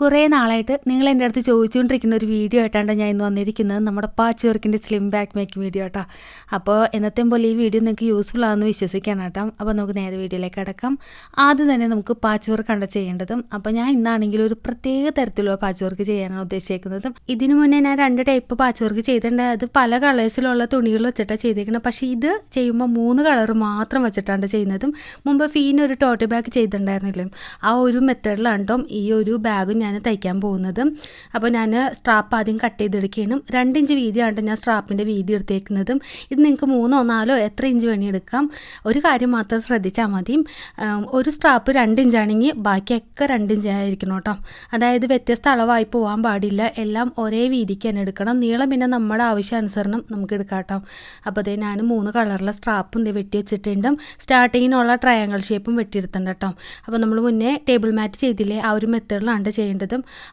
കുറേ നാളായിട്ട് നിങ്ങൾ എന്റെ അടുത്ത് ചോദിച്ചുകൊണ്ടിരിക്കുന്ന ഒരു വീഡിയോ ആയിട്ടാണ് ഞാൻ ഇന്ന് വന്നിരിക്കുന്നത്. നമ്മുടെ പാച്ച് വർക്കിന്റെ സ്ലിം ബാക്ക് മേക്ക് വീഡിയോ കേട്ടോ അപ്പോൾ എന്നത്തെയും പോലെ ഈ വീഡിയോ നിങ്ങൾക്ക് യൂസ്ഫുൾ ആണെന്ന് വിശ്വസിക്കാൻ കേട്ടോ. അപ്പോൾ നമുക്ക് നേരെ വീഡിയോയിലേക്ക് അടക്കാം ആദ്യം തന്നെ നമുക്ക് പാച്ച് വർക്ക് കണ്ട ചെയ്യേണ്ടതും. അപ്പോൾ ഞാൻ ഇന്നാണെങ്കിൽ ഒരു പ്രത്യേക തരത്തിലുള്ള പാച്ച് വർക്ക് ചെയ്യാനാണ് ഉദ്ദേശിക്കുന്നത് ഇതിനു മുന്നേ ഞാൻ രണ്ട് ടൈപ്പ് പാച്ച് വർക്ക് ചെയ്തിട്ടുണ്ട്. അത് പല കളേഴ്സിലുള്ള തുണികൾ വെച്ചിട്ടാണ് ചെയ്തേക്കുന്നത് പക്ഷേ ഇത് ചെയ്യുമ്പോൾ മൂന്ന് കളർ മാത്രം വെച്ചിട്ടാണ് ചെയ്യുന്നതും. മുമ്പ് ഫീൻ ഒരു ടോട്ട് ബാഗ് ചെയ്തിട്ടുണ്ടായിരുന്നില്ലേ? ആ ഒരു മെത്തേഡിലാണ് ഈ ഒരു ബാഗ് തയ്ക്കാൻ പോകുന്നത്. അപ്പോൾ ഞാൻ സ്ട്രാപ്പ് ആദ്യം കട്ട് ചെയ്തെടുക്കണം രണ്ട് ഇഞ്ച് വീതിയാണ് ഞാൻ സ്ട്രാപ്പിന്റെ വീതി എടുത്തേക്കുന്നതും. ഇത് നിങ്ങൾക്ക് മൂന്നോ നാലോ എത്ര ഇഞ്ച് വേണി എടുക്കാം. ഒരു കാര്യം മാത്രം ശ്രദ്ധിച്ചാൽ മതി. ഒരു സ്ട്രാപ്പ് രണ്ട് ഇഞ്ചാണെങ്കിൽ ബാക്കിയൊക്കെ രണ്ട് ഇഞ്ചായിരിക്കണം കേട്ടോ. അതായത് വ്യത്യസ്ത അളവായി പോകാൻ പാടില്ല. എല്ലാം ഒരേ വീതിക്ക് തന്നെ എടുക്കണം. നീളം പിന്നെ നമ്മുടെ ആവശ്യാനുസരണം നമുക്ക് എടുക്കാം കേട്ടോ. അപ്പോൾ അതേ ഞാൻ മൂന്ന് കളറിലെ സ്ട്രാപ്പും ഇത് വെട്ടി വെച്ചിട്ടുണ്ട്. സ്റ്റാർട്ടിങ്ങിനുള്ള ട്രയാങ്കിൾ ഷേപ്പും വെട്ടിയെടുത്തിട്ടുണ്ട് കേട്ടോ. അപ്പോൾ നമ്മൾ മുന്നേ ടേബിൾ മാറ്റ് ചെയ്തില്ലേ? ആ ഒരു മെത്തേഡിലാണ് ചെയ്യേണ്ടതും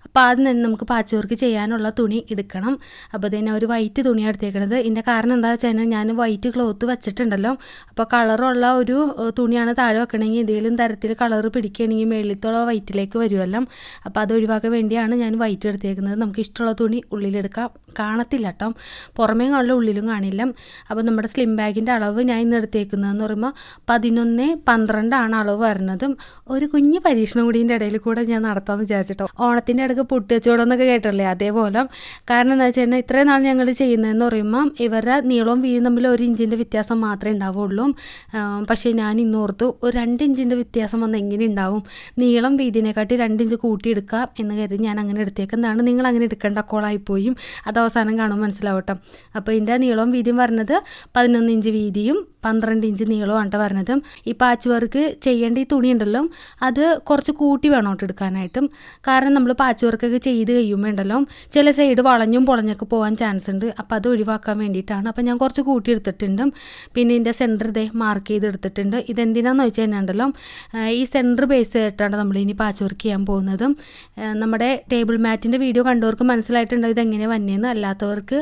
അപ്പോൾ ആദ്യം തന്നെ നമുക്ക് പാച്ച് വർക്ക് ചെയ്യാനുള്ള തുണി എടുക്കണം. അപ്പോൾ തന്നെ ഒരു വൈറ്റ് തുണിയാണ് എടുത്തേക്കണത്. ഇതിന്റെ കാരണം എന്താ വെച്ചാൽ ഞാൻ വൈറ്റ് ക്ലോത്ത് വെച്ചിട്ടുണ്ടല്ലോ. അപ്പോൾ കളറുള്ള ഒരു തുണിയാണ് താഴെ വെക്കണമെങ്കിൽ എന്തെങ്കിലും തരത്തിൽ കളർ പിടിക്കുകയാണെങ്കിൽ മേളിത്തുള്ള വൈറ്റിലേക്ക് വരുമല്ലോ അപ്പോൾ അത് ഒഴിവാക്കാൻ വേണ്ടിയാണ് ഞാൻ വൈറ്റ് എടുത്തേക്കുന്നത്. നമുക്ക് ഇഷ്ടമുള്ള തുണി ഉള്ളിലെടുക്കാം. കാണത്തില്ല കേട്ടോ പുറമേ കാണില്ല ഉള്ളിലും കാണില്ല. അപ്പോൾ നമ്മുടെ സ്ലിം ബാഗിന്റെ അളവ് ഞാൻ ഇന്ന് എടുത്തേക്കുന്നതെന്ന് പറയുമ്പോൾ പതിനൊന്ന് പന്ത്രണ്ടാണ് അളവ് വരുന്നതും ഒരു കുഞ്ഞ് പരീക്ഷണം കൂടിന്റെ ഇടയിൽ കൂടെ ഞാൻ നടത്താമെന്ന് വിചാരിച്ചിട്ടോ. ഓണത്തിന്റെ ഇടയ്ക്ക് പൊട്ടിവച്ചോടെന്നൊക്കെ കേട്ടല്ലേ അതേപോലെ. കാരണം എന്താ വെച്ച് കഴിഞ്ഞാൽ ഇത്രയും നാൾ ഞങ്ങൾ ചെയ്യുന്നതെന്ന് പറയുമ്പോൾ ഇവരുടെ നീളവും വീതിയും തമ്മിൽ ഒരു ഇഞ്ചിന്റെ വ്യത്യാസം മാത്രമേ ഉണ്ടാവുള്ളൂ. പക്ഷേ ഞാൻ ഇന്നോർത്തു ഒരു രണ്ട് ഇഞ്ചിന്റെ വ്യത്യാസം വന്ന് എങ്ങനെ ഉണ്ടാവും? നീളം വീതിനെക്കാട്ടി രണ്ട് ഇഞ്ച് കൂട്ടിയെടുക്കാം എന്ന് കരുതി ഞാൻ അങ്ങനെ എടുത്തേക്കുന്നതാണ് നിങ്ങൾ അങ്ങനെ എടുക്കേണ്ട കോളായിപ്പോയും. അത് അവസാനം കാണും മനസ്സിലാവട്ടെ അപ്പോൾ ഇതിന്റെ നീളവും വീതിയും പറഞ്ഞത് പതിനൊന്ന് ഇഞ്ച് വീതിയും പന്ത്രണ്ട് ഇഞ്ച് കേട്ടോ പറഞ്ഞതും. ഈ പാച്ച് വർക്ക് ചെയ്യേണ്ട ഈ തുണി ഉണ്ടല്ലോ അത് കുറച്ച് കൂട്ടി വേണം എടുക്കാനായിട്ടും. കാരണം നമ്മൾ പാച്ച് വർക്കൊക്കെ ചെയ്ത് കഴിയുമ്പോൾ ഉണ്ടല്ലോ ചില സൈഡ് വളഞ്ഞും പൊളഞ്ഞൊക്കെ പോകാൻ ചാൻസ് ഉണ്ട്. അപ്പോൾ അത് ഒഴിവാക്കാൻ വേണ്ടിയിട്ടാണ്. അപ്പോൾ ഞാൻ കുറച്ച് കൂട്ടി എടുത്തിട്ടുണ്ട്. പിന്നെ ഇതിന്റെ സെന്റർ ഇതേ മാർക്ക് ചെയ്ത് എടുത്തിട്ടുണ്ട്. ഇതെന്തിനാന്ന് വെച്ച് കഴിഞ്ഞാൽ ഉണ്ടല്ലോ ഈ സെന്റർ ബേസ് ആയിട്ടാണ് നമ്മൾ ഇനി പാച്ച് വർക്ക് ചെയ്യാൻ പോകുന്നതും. നമ്മുടെ ടേബിൾ മാറ്റിന്റെ വീഡിയോ കണ്ടവർക്ക് മനസ്സിലായിട്ടുണ്ടോ ഇതെങ്ങനെ വന്നേന്ന്? അല്ലാത്തവർക്ക്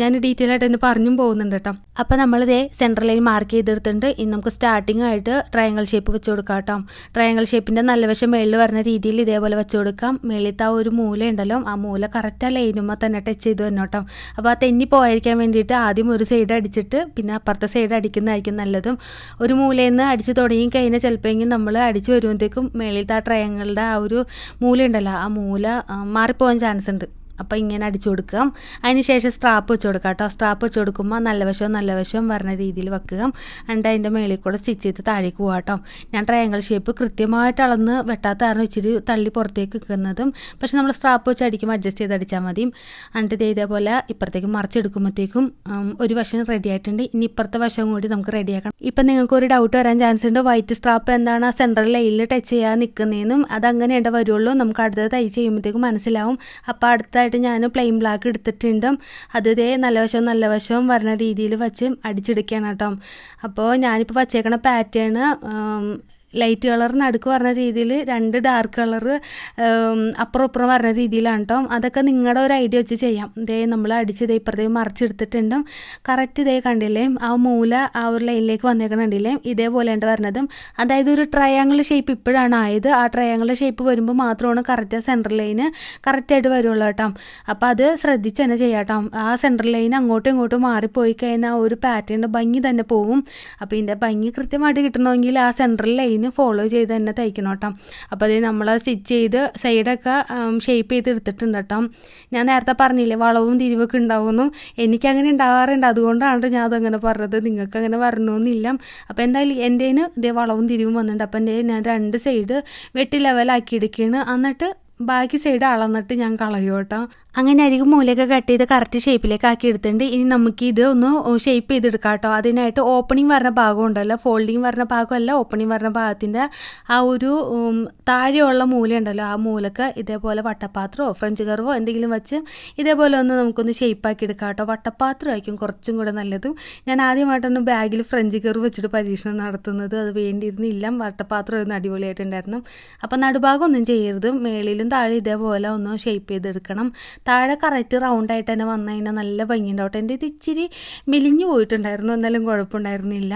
ഞാൻ ഡീറ്റെയിൽ ആയിട്ട് ഒന്ന് പറഞ്ഞും പോകുന്നുണ്ട് കേട്ടോ. അപ്പോൾ നമ്മളിതേ സെന്റർ ലൈൻ മാർക്ക് ചെയ്തെടുത്തിട്ടുണ്ട് ഇനി നമുക്ക് സ്റ്റാർട്ടിംഗ് ആയിട്ട് ട്രയങ്കിൾ ഷേപ്പ് വെച്ച് കൊടുക്കാം കേട്ടോ ട്രയങ്കിൾ ഷേപ്പിന്റെ നല്ല വശം മേളിൽ വരുന്ന രീതിയിൽ ഇതേപോലെ വെച്ച് കൊടുക്കാം മേളിത്ത ആ ഒരു മൂല ഉണ്ടല്ലോ ആ മൂല കറക്റ്റ് ആ ലൈനുമ്പോൾ തന്നെ ടച്ച് ചെയ്ത് തന്നെ കേട്ടോ. അപ്പോൾ ആ തെന്നി പോയിരിക്കാൻ വേണ്ടിയിട്ട് ആദ്യം ഒരു സൈഡ് അടിച്ചിട്ട് പിന്നെ അപ്പുറത്തെ സൈഡ് അടിക്കുന്നതായിരിക്കും നല്ലതും. ഒരു മൂലയിൽ നിന്ന് അടിച്ച് തുടങ്ങി കഴിഞ്ഞാൽ ചിലപ്പോൾ നമ്മൾ അടിച്ച് വരുമ്പോഴത്തേക്കും മേളിലത്തെ ആ ട്രയങ്ങളുടെ ആ ഒരു മൂല ഉണ്ടല്ലോ ആ മൂല മാറിപ്പോകാൻ ചാൻസ് ഉണ്ട്. അപ്പോൾ ഇങ്ങനെ അടിച്ചു കൊടുക്കാം. അതിന് ശേഷം സ്ട്രാപ്പ് വെച്ച് കൊടുക്കുക കേട്ടോ സ്ട്രാപ്പ് വെച്ച് കൊടുക്കുമ്പോൾ നല്ല വശവും നല്ല വശവും പറഞ്ഞ രീതിയിൽ വെക്കുക. എന്നിട്ട് അതിന്റെ മേളിൽ കൂടെ സ്റ്റിച്ച് ചെയ്ത് താഴേക്ക് പോകാം കേട്ടോ ഞാൻ ട്രയാങ്കിൾ ഷേപ്പ് കൃത്യമായിട്ട് അളന്ന് വെട്ടാത്ത കാരണം ഇച്ചിരി തള്ളി പുറത്തേക്ക് നിൽക്കുന്നതും പക്ഷെ നമ്മൾ സ്ട്രാപ്പ് വെച്ച് അടിക്കുമ്പോൾ അഡ്ജസ്റ്റ് ചെയ്ത് അടിച്ചാൽ മതി. എന്നിട്ട് ഇത് ഇതേപോലെ ഇപ്പുറത്തേക്ക് മറിച്ചെടുക്കുമ്പോഴത്തേക്കും ഒരു വശം റെഡി ആയിട്ടുണ്ട്. ഇനി ഇപ്പുറത്തെ വശം കൂടി നമുക്ക് റെഡിയാക്കണം ഇപ്പം നിങ്ങൾക്ക് ഒരു ഡൗട്ട് വരാൻ ചാൻസ് ഉണ്ട്. വൈറ്റ് സ്ട്രാപ്പ് എന്താണ്? ആ സെൻട്രൽ ലൈനിൽ ടച്ച് ചെയ്യാൻ നിൽക്കുന്നതെന്നും ഇട വരുള്ളൂ. നമുക്ക് അടുത്തത് തയ്ച്ച് ചെയ്യുമ്പോഴത്തേക്കും മനസ്സിലാവും. അപ്പോൾ അടുത്തായിട്ട് ഞാൻ പ്ലെയിൻ ബ്ലാക്ക് എടുത്തിട്ടുണ്ട്. അത് നല്ല വശവും നല്ല വശവും വരുന്ന രീതിയിൽ വെച്ച് അടിച്ചെടുക്കുകയാണ് കേട്ടോ. അപ്പോൾ ഞാനിപ്പോൾ വച്ചേക്കണ പാറ്റേൺ ലൈറ്റ് കളർ നടുക്ക് പറഞ്ഞ രീതിയിൽ രണ്ട് ഡാർക്ക് കളർ അപ്പുറം ഇപ്പുറം പറഞ്ഞ രീതിയിലാണ് കേട്ടോ അതൊക്കെ നിങ്ങളുടെ ഒരു ഐഡിയ വെച്ച് ചെയ്യാം. ഇതേ നമ്മൾ അടിച്ച് ഇതേ ഇപ്പുറത്തേക്ക് മറിച്ചെടുത്തിട്ടുണ്ടും. കറക്റ്റ് ഇതേ കണ്ടില്ലേ? ആ മൂല ആ ഒരു ലൈനിലേക്ക് വന്നേക്കണ കണ്ടില്ലേ? ഇതേപോലെയാണ് വരുന്നതും അതായത് ഒരു ട്രയാങ്കിൾ ഷേപ്പ് ഇപ്പോഴാണ് ആയത്. ആ ട്രയാങ്കിൾ ഷേപ്പ് വരുമ്പോൾ മാത്രമാണ് കറക്റ്റ് സെൻട്രൽ ലൈന് കറക്റ്റായിട്ട് വരുള്ളൂ കേട്ടോ. അപ്പോൾ അത് ശ്രദ്ധിച്ച് തന്നെ ചെയ്യാം കേട്ടോ ആ സെൻട്രൽ ലൈൻ അങ്ങോട്ടും ഇങ്ങോട്ടും മാറിപ്പോയി കഴിഞ്ഞാൽ ആ ഒരു പാറ്റേണിന്റെ ഭംഗി തന്നെ പോവും. അപ്പോൾ ഇതിന്റെ ഭംഗി കൃത്യമായിട്ട് കിട്ടണമെങ്കിൽ ആ സെൻട്രൽ ലൈന് ഫോളോ ചെയ്ത് തന്നെ തയ്ക്കണം കേട്ടോ അപ്പോൾ അത് നമ്മൾ സ്റ്റിച്ച് ചെയ്ത് സൈഡൊക്കെ ഷേപ്പ് ചെയ്ത് എടുത്തിട്ടുണ്ട് കേട്ടോ ഞാൻ നേരത്തെ പറഞ്ഞില്ലേ വളവും തിരിവൊക്കെ ഉണ്ടാവുമെന്നും എനിക്കങ്ങനെ ഉണ്ടാവാറുണ്ട്. അതുകൊണ്ടാണ് ഞാൻ അതങ്ങനെ പറഞ്ഞത്. നിങ്ങൾക്ക് അങ്ങനെ വരണമെന്നില്ല. അപ്പോൾ എന്തായാലും എന്റെ ഇതേ വളവും തിരിവും വന്നിട്ടുണ്ട്. അപ്പോൾ എന്റെ ഞാൻ രണ്ട് സൈഡ് വെട്ടി ലെവലാക്കി എടുക്കുകയാണ്. എന്നിട്ട് ബാക്കി സൈഡ് അളന്നിട്ട് ഞാൻ കളയൂട്ടോ അങ്ങനെ അരികും മൂലയൊക്കെ കട്ട് ചെയ്ത് കറക്റ്റ് ഷേപ്പിലേക്ക് ആക്കി എടുത്തിട്ടുണ്ട്. ഇനി നമുക്ക് ഇത് ഒന്ന് ഷേപ്പ് ചെയ്തെടുക്കാം കേട്ടോ. അതിനായിട്ട് ഓപ്പണിംഗ് വരുന്ന ഭാഗം ഉണ്ടല്ലോ. ഫോൾഡിങ് വരുന്ന ഭാഗമല്ല ഓപ്പണിംഗ് വരുന്ന ഭാഗത്തിന്റെ ആ ഒരു താഴെയുള്ള മൂല ഉണ്ടല്ലോ. ആ മൂലക്ക് ഇതേപോലെ വട്ടപ്പാത്രമോ ഫ്രഞ്ച് കർവോ എന്തെങ്കിലും വെച്ച് ഇതേപോലെ ഒന്ന് നമുക്കൊന്ന് ഷേപ്പാക്കി എടുക്കാം കേട്ടോ. വട്ടപ്പാത്രമായിരിക്കും കുറച്ചും കൂടെ നല്ലതും. ഞാൻ ആദ്യമായിട്ടാണ് ബാഗിൽ ഫ്രഞ്ച് കർവ് വെച്ചിട്ട് പരീക്ഷണം നടത്തുന്നത്. അത് വേണ്ടിയിരുന്നില്ല. വട്ടപ്പാത്രം ഒന്ന് അടിപൊളിയായിട്ടുണ്ടായിരുന്നു അപ്പോൾ നടുഭാഗം ഒന്നും ചെയ്യരുത്. മേളിലും താഴെ ഇതേപോലെ ഒന്ന് ഷേപ്പ് ചെയ്തെടുക്കണം. താഴെ കറക്റ്റ് റൗണ്ടായിട്ട് തന്നെ വന്നു കഴിഞ്ഞാൽ നല്ല ഭംഗിയുണ്ടാവട്ടെ എന്റെ ഇത് ഇച്ചിരി മെലിഞ്ഞു പോയിട്ടുണ്ടായിരുന്നു. എന്നാലും കുഴപ്പമുണ്ടായിരുന്നില്ല.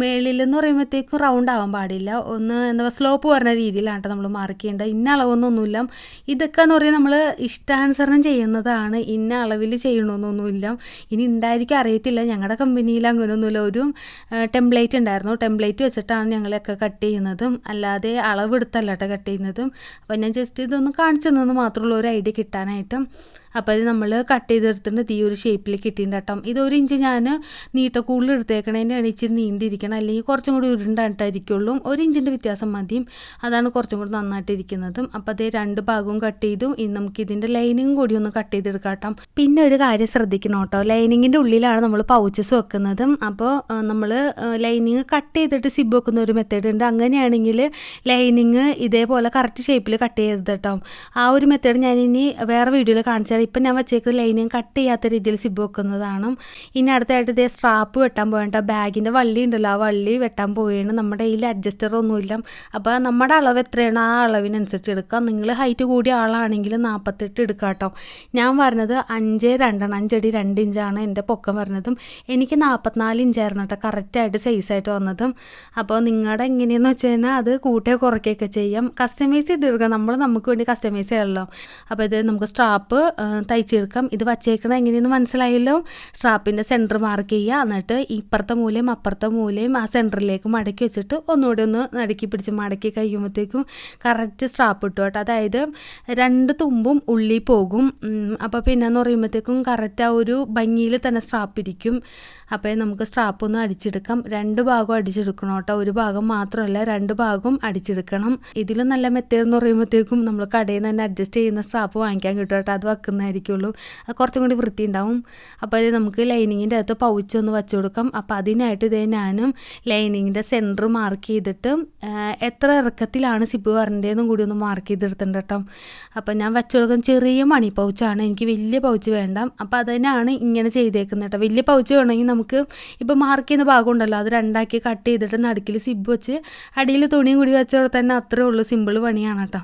മേളിലെന്ന് പറയുമ്പോഴത്തേക്കും റൗണ്ട് ആവാൻ പാടില്ല. ഒന്ന് എന്താ സ്ലോപ്പ് പറഞ്ഞ രീതിയിലാണ് നമ്മൾ മാർക്ക് ചെയ്യേണ്ടത്. ഇന്ന അളവൊന്നൊന്നുമില്ല. ഇതൊക്കെ എന്ന് നമ്മൾ ഇഷ്ടാനുസരണം ചെയ്യുന്നതാണ്. ഇന്ന അളവിൽ ചെയ്യണമെന്നൊന്നുമില്ല ഇനി ഉണ്ടായിരിക്കും അറിയത്തില്ല. ഞങ്ങളുടെ കമ്പനിയിൽ അങ്ങനെയൊന്നുമില്ല ഒരു ടെംപ്ലേറ്റ് ഉണ്ടായിരുന്നു. ടെംപ്ലേറ്റ് വെച്ചിട്ടാണ് ഞങ്ങളൊക്കെ കട്ട് ചെയ്യുന്നതും. അല്ലാതെ അളവെടുത്തല്ല കേട്ടോ ചെയ്യുന്നതും. അപ്പോൾ ഞാൻ ജസ്റ്റ് ഇതൊന്ന് കാണിച്ചു തന്നെന്ന് മാത്രമുള്ള ഒരു ഐഡിയ കിട്ടാനായിട്ടും. അപ്പോൾ അത് നമ്മൾ കട്ട് ചെയ്തെടുത്തിട്ട് തീ ഒരു ഷേപ്പിൽ കിട്ടിയിട്ടുണ്ട് കേട്ടോ. ഇത് ഒരു ഇഞ്ച് ഞാൻ നീട്ടക്കൂടുതൽ എടുത്തേക്കണതിന്റെ ഇച്ചിരി നീണ്ടിരിക്കണം. അല്ലെങ്കിൽ കുറച്ചും കൂടി ഉരുണ്ടായിട്ടായിരിക്കുള്ളൂ. ഒരു ഇഞ്ചിന്റെ വ്യത്യാസം മതിയും അതാണ് കുറച്ചും കൂടി നന്നായിട്ട് ഇരിക്കുന്നതും അപ്പോൾ അതേ രണ്ട് ഭാഗവും കട്ട് ചെയ്തു. ഇനി നമുക്ക് ഇതിന്റെ ലൈനിങ്ങും കൂടി ഒന്ന് കട്ട് ചെയ്തെടുക്കാം പിന്നെ ഒരു കാര്യം ശ്രദ്ധിക്കണം കേട്ടോ. ലൈനിങ്ങിന്റെ ഉള്ളിലാണ് നമ്മൾ പൗച്ചസ് വെക്കുന്നതും. അപ്പോൾ നമ്മൾ ലൈനിങ് കട്ട് ചെയ്തിട്ട് സിബ് വെക്കുന്ന ഒരു മെത്തേഡ് ഉണ്ട്. അങ്ങനെയാണെങ്കിൽ ലൈനിങ് ഇതേപോലെ കറക്റ്റ് ഷേപ്പിൽ കട്ട് ചെയ്തത് കേട്ടോ. ആ ഒരു മെത്തേഡ് ഞാൻ ഇനി വേറെ വീഡിയോയിൽ കാണിച്ചാൽ ഇപ്പം ഞാൻ വെച്ചേക്കുന്ന ലൈനിങ് കട്ട് ചെയ്യാത്ത രീതിയിൽ സിബ് വെക്കുന്നതാണ്. ഇനി അടുത്തായിട്ട് ഇതേ സ്ട്രാപ്പ് വെട്ടാൻ പോകേണ്ട. ബാഗിന്റെ വള്ളി ഉണ്ടല്ലോ ആ വള്ളി വെട്ടാൻ പോവുകയാണ്. നമ്മുടെ കയ്യിൽ അഡ്ജസ്റ്റർ ഒന്നുമില്ല. അപ്പോൾ നമ്മുടെ അളവ് എത്രയാണ്? ആ അളവിനനുസരിച്ച് എടുക്കുക നിങ്ങൾ ഹൈറ്റ് കൂടിയ ആളാണെങ്കിൽ നാൽപ്പത്തെട്ട് എടുക്കുക കേട്ടോ. ഞാൻ പറഞ്ഞത് അഞ്ച് രണ്ടാണ് അഞ്ചടി രണ്ട് ഇഞ്ചാണ് എന്റെ പൊക്കം പറഞ്ഞതും എനിക്ക് നാൽപ്പത്തിനാല് ഇഞ്ചായിരുന്നു കേട്ടോ കറക്റ്റായിട്ട് സൈസായിട്ട് വന്നതും. അപ്പോൾ നിങ്ങളുടെ എങ്ങനെയെന്ന് വെച്ച് കഴിഞ്ഞാൽ അത് കൂട്ടേ കുറയ്ക്കുകയൊക്കെ ചെയ്യാം. കസ്റ്റമൈസ് ചെയ്തെടുക്കാം നമ്മൾ നമുക്ക് വേണ്ടി കസ്റ്റമൈസ് ചെയ്യണമല്ലോ അപ്പോൾ ഇത് നമുക്ക് സ്ട്രാപ്പ് തയ്ച്ചെടുക്കാം ഇത് വച്ചേക്കണത് എങ്ങനെയെന്ന് മനസ്സിലായല്ലോ? സ്ട്രാപ്പിന്റെ സെന്റർ മാർക്ക് ചെയ്യുക. എന്നിട്ട് ഇപ്പുറത്തെ മൂലയും അപ്പുറത്തെ മൂലയും ആ സെന്ററിലേക്ക് മടക്കി വെച്ചിട്ട് ഒന്നുകൂടി ഒന്ന് നടുക്കി പിടിച്ച് മടക്കി കഴിയുമ്പോഴത്തേക്കും കറക്റ്റ് സ്ട്രാപ്പ് ഇട്ടു കേട്ടോ. അതായത് രണ്ട് തുമ്പും ഉള്ളിൽ പോകും. അപ്പോൾ പിന്നെന്ന് പറയുമ്പോഴത്തേക്കും കറക്റ്റ് ആ ഒരു ഭംഗിയിൽ തന്നെ സ്ട്രാപ്പ് ഇരിക്കും. അപ്പോൾ നമുക്ക് സ്ട്രാപ്പ് ഒന്ന് അടിച്ചെടുക്കാം. രണ്ട് ഭാഗവും അടിച്ചെടുക്കണം കേട്ടോ. ഒരു ഭാഗം മാത്രമല്ല രണ്ട് ഭാഗവും അടിച്ചെടുക്കണം. ഇതിലും നല്ല മെത്തേഡ് എന്ന് പറയുമ്പോഴത്തേക്കും നമ്മൾ കടയിൽ നിന്ന് തന്നെ അഡ്ജസ്റ്റ് ചെയ്യുന്ന സ്ട്രാപ്പ് വാങ്ങിക്കാൻ കിട്ടും കേട്ടോ. അത് വെക്കുന്നതായിരിക്കുള്ളൂ. അത് കുറച്ചും കൂടി വൃത്തി ഉണ്ടാവും. അപ്പോൾ അത് നമുക്ക് ലൈനിങ്ങിന്റെ അകത്ത് പൗച്ച് ഒന്ന് വെച്ച് കൊടുക്കാം. അപ്പോൾ അതിനായിട്ട് ഇതേ ഞാനും ലൈനിങ്ങിന്റെ സെന്റർ മാർക്ക് ചെയ്തിട്ട് എത്ര ഇറക്കത്തിലാണ് സിബ് വരേണ്ടതെന്നും കൂടി ഒന്ന് മാർക്ക് ചെയ്തെടുത്തിട്ടുണ്ട് കേട്ടോ. അപ്പോൾ ഞാൻ വെച്ചു കൊടുക്കുന്ന ചെറിയ മണി പൗച്ചാണ് എനിക്ക് വലിയ പൗച്ച് വേണ്ട. അപ്പോൾ അതിനാണ് ഇങ്ങനെ ചെയ്തേക്കുന്നത് കേട്ടോ. വലിയ പൗച്ച് വേണമെങ്കിൽ നമുക്ക് ഇപ്പോൾ മാർക്ക് ചെയ്യുന്ന ഭാഗം ഉണ്ടല്ലോ അത് രണ്ടാക്കി കട്ട് ചെയ്തിട്ട് നടുക്കിൽ സിബ് വെച്ച് അടിയിൽ തുണിയും കൂടി വെച്ചോടെ തന്നെ അത്രേ ഉള്ളൂ സിമ്പിൾ പണിയാണ് കേട്ടോ.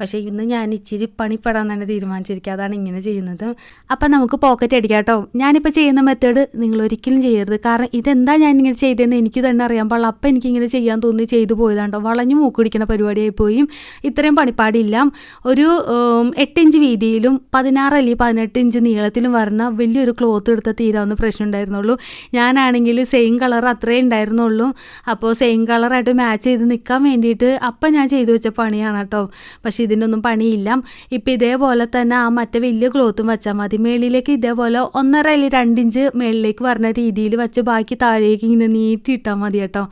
പക്ഷേ ഇന്ന് ഞാൻ ഇച്ചിരി പണിപ്പെടാൻ തന്നെ തീരുമാനിച്ചിരിക്കുക അതാണ് ഇങ്ങനെ ചെയ്യുന്നത്. അപ്പം നമുക്ക് പോക്കറ്റ് അടിക്കാം കേട്ടോ. ഞാനിപ്പോൾ ചെയ്യുന്ന മെത്തേഡ് നിങ്ങൾ ഒരിക്കലും ചെയ്യരുത്. കാരണം ഇതെന്താ ഞാൻ ഇങ്ങനെ ചെയ്തതെന്ന് എനിക്ക് തന്നെ അറിയാൻ പാടില്ല. അപ്പം എനിക്കിങ്ങനെ ചെയ്യാൻ തോന്നി ചെയ്തു പോയതാണ്ടോ വളഞ്ഞു മൂക്കുടിക്കുന്ന പരിപാടിയായി പോയി. ഇത്രയും പണിപ്പാടില്ല. ഒരു എട്ടിഞ്ച് വീതിയിലും പതിനാറ് അല്ലെങ്കിൽ പതിനെട്ട് ഇഞ്ച് നീളത്തിലും വരുന്ന വലിയൊരു ക്ലോത്ത് എടുത്ത തീരാവുന്ന പ്രശ്നം ഉണ്ടായിരുന്നുള്ളൂ. ഞാനാണെങ്കിൽ സെയിം കളർ അത്രേ ഉണ്ടായിരുന്നുള്ളൂ. അപ്പോൾ സെയിം കളറായിട്ട് മാച്ച് ചെയ്ത് നിൽക്കാൻ വേണ്ടിയിട്ട് അപ്പം ഞാൻ ചെയ്തു വെച്ച പണിയാണ് കേട്ടോ പക്ഷേ ഇതിനൊന്നും പണിയില്ല. ഇപ്പം ഇതേപോലെ തന്നെ ആ മറ്റേ വലിയ ക്ലോത്തും വെച്ചാൽ മതി. മേളിലേക്ക് ഇതേപോലെ ഒന്നര അല്ലെങ്കിൽ രണ്ടിഞ്ച് മേളിലേക്ക് വരുന്ന രീതിയിൽ വെച്ച് ബാക്കി താഴേക്ക് ഇങ്ങനെ നീട്ടി ഇട്ടാൽ മതി കേട്ടോ.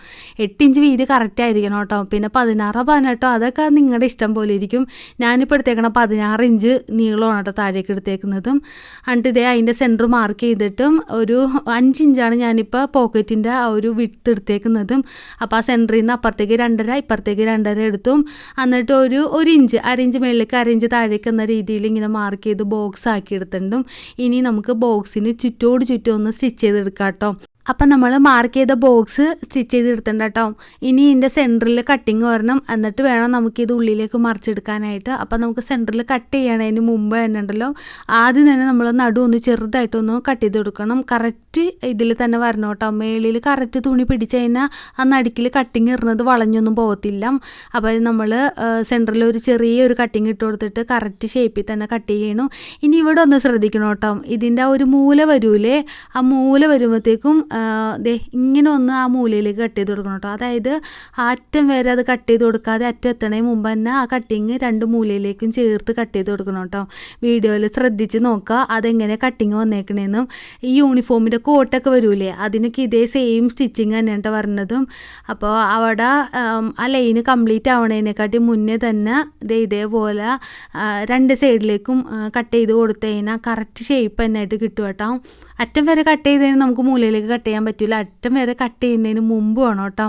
എട്ടിഞ്ച് വീതി കറക്റ്റ് ആയിരിക്കണം കേട്ടോ പിന്നെ പതിനാറോ പതിനെട്ടോ അതൊക്കെ നിങ്ങളുടെ ഇഷ്ടം പോലെ ഇരിക്കും. ഞാനിപ്പോൾ എടുത്തേക്കണം പതിനാറ് ഇഞ്ച് നീളമാണ് കേട്ടോ താഴേക്ക് എടുത്തേക്കുന്നതും. എന്നിട്ട് ഇതേ അതിന്റെ സെന്റർ മാർക്ക് ചെയ്തിട്ടും ഒരു അഞ്ച് ഇഞ്ചാണ് ഞാനിപ്പോൾ പോക്കറ്റിന്റെ ആ ഒരു വിട്ട് എടുത്തേക്കുന്നതും. അപ്പോൾ ആ സെന്ററിൽ നിന്ന് അപ്പുറത്തേക്ക് രണ്ടര ഇപ്പുറത്തേക്ക് രണ്ടര എടുത്തും. എന്നിട്ട് ഒരു ഒരു ഇഞ്ച് അര ഇഞ്ച് മേളിലേക്ക് അര ഇഞ്ച് താഴേക്ക് എന്ന രീതിയിൽ ഇങ്ങനെ മാർക്ക് ചെയ്ത് ബോക്സ് ആക്കി എടുത്തിട്ടുണ്ടും. ഇനി നമുക്ക് ബോക്സിന് ചുറ്റോട് ചുറ്റും ഒന്ന് സ്റ്റിച്ച് ചെയ്തെടുക്കാം കേട്ടോ അപ്പം നമ്മൾ മാർക്ക് ചെയ്ത ബോക്സ് സ്റ്റിച്ച് ചെയ്തെടുത്തിട്ടുണ്ട് കേട്ടോ. ഇനി ഇതിന്റെ സെന്ററിൽ കട്ടിങ് വരണം. എന്നിട്ട് വേണം നമുക്ക് ഇത് ഉള്ളിലേക്ക് മറിച്ചെടുക്കാനായിട്ട്. അപ്പം നമുക്ക് സെന്ററിൽ കട്ട് ചെയ്യണതിന് മുമ്പ് തന്നെ ഉണ്ടല്ലോ. ആദ്യം തന്നെ നമ്മൾ നടു ഒന്ന് ചെറുതായിട്ടൊന്ന് കട്ട് ചെയ്ത് കൊടുക്കണം. കറക്റ്റ് ഇതിൽ തന്നെ വരണം കേട്ടോ. മേളിൽ കറക്റ്റ് തുണി പിടിച്ച് കഴിഞ്ഞാൽ ആ നടുക്കിൽ കട്ടിങ് ഇടുന്നത് വളഞ്ഞൊന്നും പോകത്തില്ല. അപ്പോൾ നമ്മൾ സെന്ററിൽ ഒരു ചെറിയൊരു കട്ടിങ് ഇട്ട് കൊടുത്തിട്ട് കറക്റ്റ് ഷേപ്പിൽ തന്നെ കട്ട് ചെയ്യണം. ഇനി ഇവിടെ ഒന്ന് ശ്രദ്ധിക്കണം കേട്ടോ. ഇതിന്റെ ആ ഒരു മൂല വരൂലേ? ആ മൂല വരുമ്പോഴത്തേക്കും ദേ ഇങ്ങനെ ഒന്ന് ആ മൂലയിലേക്ക് കട്ട് ചെയ്ത് കൊടുക്കണം കേട്ടോ. അതായത് അറ്റം വരെ അത് കട്ട് ചെയ്ത് കൊടുക്കാതെ അറ്റം എത്തണേ മുമ്പ് തന്നെ ആ കട്ടിങ് രണ്ട് മൂലയിലേക്കും ചേർത്ത് കട്ട് ചെയ്ത് കൊടുക്കണം കേട്ടോ. വീഡിയോയിൽ ശ്രദ്ധിച്ച് നോക്കുക അതെങ്ങനെ കട്ടിങ് വന്നേക്കണേന്നും. ഈ യൂണിഫോമിന്റെ കോട്ടൊക്കെ വരൂലേ അതിനൊക്കെ ഇതേ സെയിം സ്റ്റിച്ചിങ് തന്നെയാണ് പറഞ്ഞതും അപ്പോൾ അവിടെ ആ ലൈന് കംപ്ലീറ്റ് ആവണേനെക്കാട്ടി മുന്നേ തന്നെ ഇതേ ഇതേപോലെ രണ്ട് സൈഡിലേക്കും കട്ട് ചെയ്ത് കൊടുത്തു കഴിഞ്ഞാൽ കറക്റ്റ് ഷേപ്പ് തന്നെ ആയിട്ട് കിട്ടും കേട്ടോ. അറ്റം വരെ കട്ട് ചെയ്ത് കഴിഞ്ഞാൽ നമുക്ക് മൂലയിലേക്ക് കട്ട് ചെയ്യാൻ പറ്റില്ല അറ്റം വരെ കട്ട് ചെയ്യുന്നതിന് മുമ്പ് വേണം കേട്ടോ.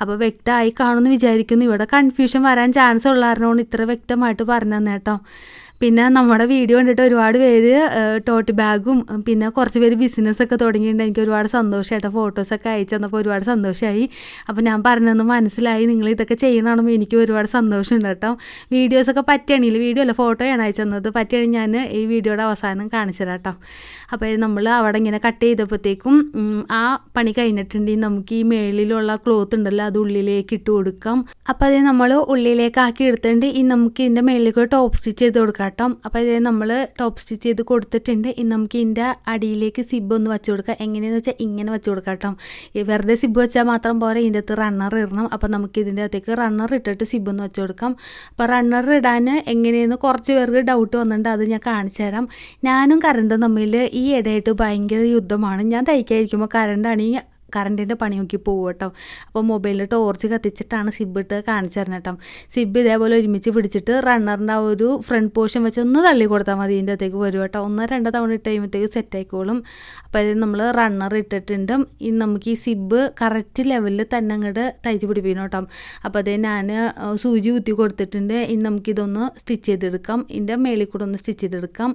അപ്പോൾ വ്യക്തമായി കാണുമെന്ന് വിചാരിക്കുന്നു. ഇവിടെ കൺഫ്യൂഷൻ വരാൻ ചാൻസ് ഉള്ള കാരണമാണ് ഇത്ര വ്യക്തമായിട്ട് പറഞ്ഞു തന്നെ കേട്ടോ. പിന്നെ നമ്മുടെ വീഡിയോ കണ്ടിട്ട് ഒരുപാട് പേര് ടോട്ട് ബാഗും പിന്നെ കുറച്ച് പേര് ബിസിനസ്സൊക്കെ തുടങ്ങിയിട്ടുണ്ട്. എനിക്ക് ഒരുപാട് സന്തോഷമായിട്ട് ഫോട്ടോസൊക്കെ അയച്ചു തന്നപ്പോൾ ഒരുപാട് സന്തോഷമായി അപ്പോൾ ഞാൻ പറഞ്ഞതെന്ന് മനസ്സിലായി. നിങ്ങൾ ഇതൊക്കെ ചെയ്യണമെന്ന് എനിക്ക് ഒരുപാട് സന്തോഷമുണ്ട് കേട്ടോ. വീഡിയോസൊക്കെ പറ്റുകയാണെങ്കിൽ വീഡിയോ അല്ല ഫോട്ടോയാണ് അയച്ചു തന്നത്. പറ്റുകയാണെങ്കിൽ ഞാൻ ഈ വീഡിയോയുടെ അവസാനം കാണിച്ചു തരാം കേട്ടോ. അപ്പോൾ നമ്മൾ അവിടെ ഇങ്ങനെ കട്ട് ചെയ്തപ്പോഴത്തേക്കും ആ പണി കഴിഞ്ഞിട്ടുണ്ടെങ്കിൽ നമുക്ക് ഈ മേളിലുള്ള ക്ലോത്ത് ഉണ്ടല്ലോ അത് ഉള്ളിലേക്ക് ഇട്ട് കൊടുക്കാം. അപ്പോൾ അതേ നമ്മൾ ഉള്ളിലേക്ക് ആക്കി എടുത്തിട്ടുണ്ട്. ഇനി നമുക്ക് ഇതിന്റെ മേളിലേക്ക് ടോപ്പ് സ്റ്റിച്ച് ചെയ്ത് കൊടുക്കാം കേട്ടോ. അപ്പോൾ അതേ നമ്മൾ ടോപ്പ് സ്റ്റിച്ച് ചെയ്ത് കൊടുത്തിട്ടുണ്ട്. ഇനി നമുക്ക് ഇതിന്റെ അടിയിലേക്ക് സിബ് ഒന്ന് വെച്ച് കൊടുക്കാം. എങ്ങനെയാണെന്ന് വെച്ചാൽ ഇങ്ങനെ വെച്ച് കൊടുക്കാം കേട്ടോ. ഈ വെറുതെ സിബ് വെച്ചാൽ മാത്രം പോരാ ഇതിന്റെ അകത്ത് റണ്ണർ ഇടണം. അപ്പോൾ നമുക്ക് ഇതിന്റെ അകത്തേക്ക് റണ്ണർ ഇട്ടിട്ട് സിബ് ഒന്ന് വെച്ച് കൊടുക്കാം. അപ്പോൾ റണ്ണർ ഇടാൻ എങ്ങനെയെന്ന് കുറച്ച് പേർക്ക് ഡൗട്ട് വന്നിട്ടുണ്ട്. അത് ഞാൻ കാണിച്ചു തരാം. ഞാനും കറണ്ടും തമ്മിൽ ഈ ഇടയായിട്ട് ഭയങ്കര യുദ്ധമാണ്. ഞാൻ തയ്ക്കാതിരിക്കുമ്പോൾ കറണ്ടാണെങ്കിൽ കറണ്ടിന്റെ പണി നോക്കി പോകും കേട്ടോ. അപ്പോൾ മൊബൈലിൽ ടോർച്ച് കത്തിച്ചിട്ടാണ് സിബ് ഇട്ട് കാണിച്ചു തരണം കേട്ടോ. സിബ് ഇതേപോലെ ഒരുമിച്ച് പിടിച്ചിട്ട് റണ്ണറിന്റെ ആ ഒരു ഫ്രണ്ട് പോർഷൻ വെച്ച് ഒന്ന് തള്ളി കൊടുത്താൽ മതി ഇതിന്റെ അകത്തേക്ക് വരും കേട്ടോ. ഒന്ന് രണ്ടോ തവണ ഇട്ട് കഴിയുമ്പോഴത്തേക്ക് സെറ്റ് ആയിക്കോളും. അപ്പോൾ ഇത് നമ്മൾ റണ്ണർ ഇട്ടിട്ടുണ്ട്. ഇനി നമുക്ക് ഈ സിബ് കറക്റ്റ് ലെവലിൽ തന്നെ അങ്ങോട്ട് തയ്ച്ച് പിടിപ്പിക്കണം കേട്ടോ. അപ്പോൾ അതേ ഞാൻ സൂചി കുത്തി കൊടുത്തിട്ടുണ്ട്. ഇനി നമുക്കിതൊന്ന് സ്റ്റിച്ച് ചെയ്തെടുക്കാം. ഇതിന്റെ മേളിൽ കൂടെ ഒന്ന് സ്റ്റിച്ച് ചെയ്തെടുക്കാം.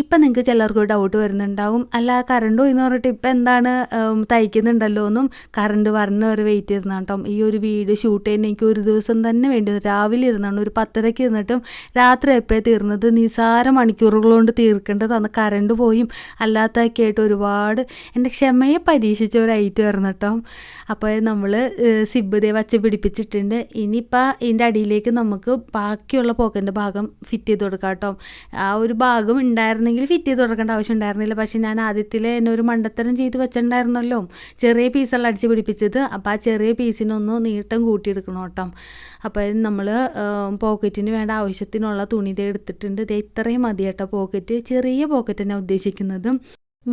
ഇപ്പം നിങ്ങൾക്ക് ചിലർക്ക് ഡൗട്ട് വരുന്നുണ്ടാവും. അല്ല കറണ്ട് പോയി എന്ന് പറഞ്ഞിട്ട് ഇപ്പം എന്താണ് തയ്ക്കുന്നുണ്ടല്ലോ എന്നും കറണ്ട് വരണ വരെ വെയിറ്റ് ഇരുന്നാണ് കേട്ടോ. ഈ ഒരു വീഡിയോ ഷൂട്ട് ചെയ്യുന്ന എനിക്ക് ഒരു ദിവസം തന്നെ വേണ്ടി രാവിലെ ഇരുന്നാണ് ഒരു പത്തരയ്ക്ക് ഇരുന്നിട്ടും രാത്രി എപ്പോഴേ തീർന്നത്? നിസാര മണിക്കൂറുകൾ കൊണ്ട് തീർക്കേണ്ടത് അന്ന് കറണ്ട് പോയും. അല്ലാത്തതൊക്കെ ആയിട്ട് ഒരുപാട് എന്റെ ക്ഷമയെ പരീക്ഷിച്ച ഒരു ഐറ്റം ആയിരുന്നു കേട്ടോ. അപ്പോൾ നമ്മൾ സിബ് ദേ വച്ച് പിടിപ്പിച്ചിട്ടുണ്ട്. ഇനിയിപ്പോൾ ഇതിന്റെ അടിയിലേക്ക് നമുക്ക് ബാക്കിയുള്ള പോക്കന്റെ ഭാഗം ഫിറ്റ് ചെയ്ത് കൊടുക്കാം കേട്ടോ. ആ ഒരു ഭാഗം ഉണ്ടായിരുന്നെങ്കിൽ ഫിറ്റ് ചെയ്ത് കൊടുക്കേണ്ട ആവശ്യം ഉണ്ടായിരുന്നില്ല പക്ഷേ ഞാൻ ആദ്യത്തിൽ എന്നെ ഒരു മണ്ടത്തരം ചെയ്ത് വെച്ചിട്ടുണ്ടായിരുന്നല്ലോ. ചെറിയ പീസെല്ലാം അടിച്ച് പിടിപ്പിച്ചത്. അപ്പോൾ ആ ചെറിയ പീസിനൊന്ന് നീട്ടം കൂട്ടിയെടുക്കണം കേട്ടോ. അപ്പോൾ നമ്മൾ പോക്കറ്റിന് വേണ്ട ആവശ്യത്തിനുള്ള തുണി ഇതേ എടുത്തിട്ടുണ്ട്. ഇത് ഇത്രയും മതി കേട്ടോ പോക്കറ്റ് ചെറിയ പോക്കറ്റ് തന്നെ ഉദ്ദേശിക്കുന്നത്.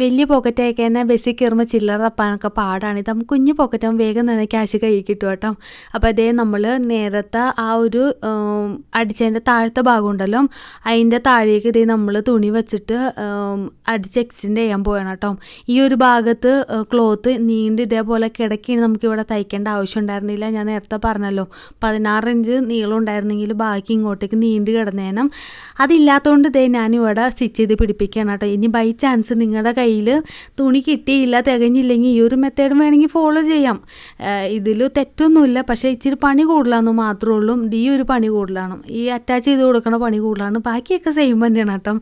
വലിയ പോക്കറ്റ് കഴിഞ്ഞാൽ ബസ്സിൽ കയറുമ്പോൾ ചില്ലറ തപ്പാനൊക്കെ പാടാണ്. ഇത് നമുക്ക് കുഞ്ഞു പോക്കറ്റാകും വേഗം തന്നെ ക്യാഷ് കൈ കിട്ടും കേട്ടോ. അപ്പോൾ അതേ നമ്മൾ നേരത്തെ ആ ഒരു അടിച്ചതിന്റെ താഴത്തെ ഭാഗം ഉണ്ടല്ലോ. അതിന്റെ താഴേക്ക് ഇതേ നമ്മൾ തുണി വെച്ചിട്ട് അടിച്ച് എക്സ്റ്റെൻഡ് ചെയ്യാൻ പോകണം കേട്ടോ. ഈ ഒരു ഭാഗത്ത് ക്ലോത്ത് നീണ്ട് ഇതേപോലെ കിടക്കി നമുക്കിവിടെ തയ്ക്കേണ്ട ആവശ്യം ഉണ്ടായിരുന്നില്ല. ഞാൻ നേരത്തെ പറഞ്ഞല്ലോ പതിനാറ് ഇഞ്ച് നീളം ഉണ്ടായിരുന്നെങ്കിൽ ബാക്കി ഇങ്ങോട്ടേക്ക് നീണ്ട് കിടന്നേനം. അതില്ലാത്തതുകൊണ്ട് ഇതേ ഞാനിവിടെ സ്റ്റിച്ച് ചെയ്ത് പിടിപ്പിക്കുകയാണ് കേട്ടോ. ഇനി ബൈ ചാൻസ് നിങ്ങളുടെ കയ്യിൽ തുണി കിട്ടിയില്ല തികഞ്ഞില്ലെങ്കിൽ ഈ ഒരു മെത്തേഡും വേണമെങ്കിൽ ഫോളോ ചെയ്യാം. ഇതിൽ തെറ്റൊന്നുമില്ല. പക്ഷേ ഇച്ചിരി പണി കൂടുതലാണെന്ന് മാത്രമേ ഉള്ളൂ. ഈ ഒരു പണി കൂടുതലാണ്. ഈ അറ്റാച്ച് ചെയ്ത് കൊടുക്കണ പണി കൂടുതലാണ്. ബാക്കിയൊക്കെ സെയിം തന്നെയാണ് കേട്ടോ.